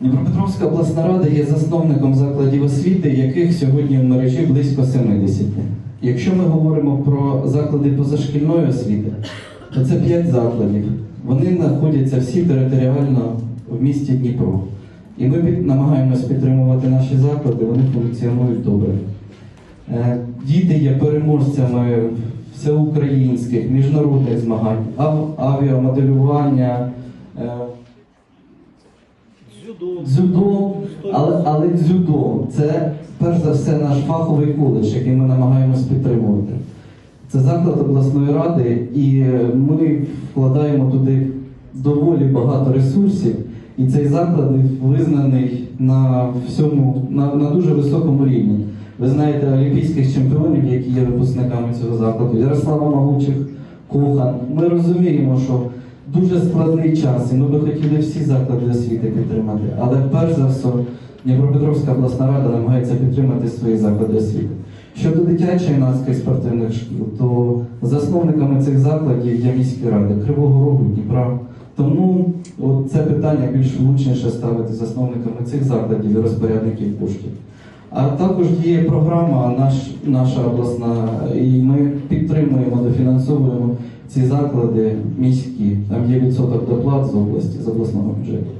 Дніпропетровська обласна рада є засновником закладів освіти, яких сьогодні в мережі близько 70. Якщо ми говоримо про заклади позашкільної освіти, то це 5 закладів. Вони знаходяться всі територіально в місті Дніпро. І ми намагаємось підтримувати наші заклади, вони функціонують добре. Е, Діти є переможцями всеукраїнських, міжнародних змагань, авіамоделювання, е, Дзюдо. але, але дзюдо це перш за все наш фаховий коледж, який ми намагаємось підтримувати. Це заклад обласної ради, і ми вкладаємо туди доволі багато ресурсів. І цей заклад визнаний на всьому на, на дуже високому рівні. Ви знаєте олімпійських чемпіонів, які є випускниками цього закладу, Ярослава Магучих, Кохан. Ми розуміємо, що дуже складний час, і ми би хотіли всі заклади освіти підтримати. Але перш за все, Дніпропетровська обласна рада намагається підтримати свої заклади освіти. Щодо дитячої юнацької спортивних шкіл, то засновниками цих закладів є міські ради Кривого Рогу, Дніпра. Тому от це питання більш влучніше ставити засновниками цих закладів і розпорядників коштів. А також є програма наш, наша обласна, і ми підтримуємо, дофінансовуємо ці заклади міські. Там є відсоток доплат з області, з обласного бюджету.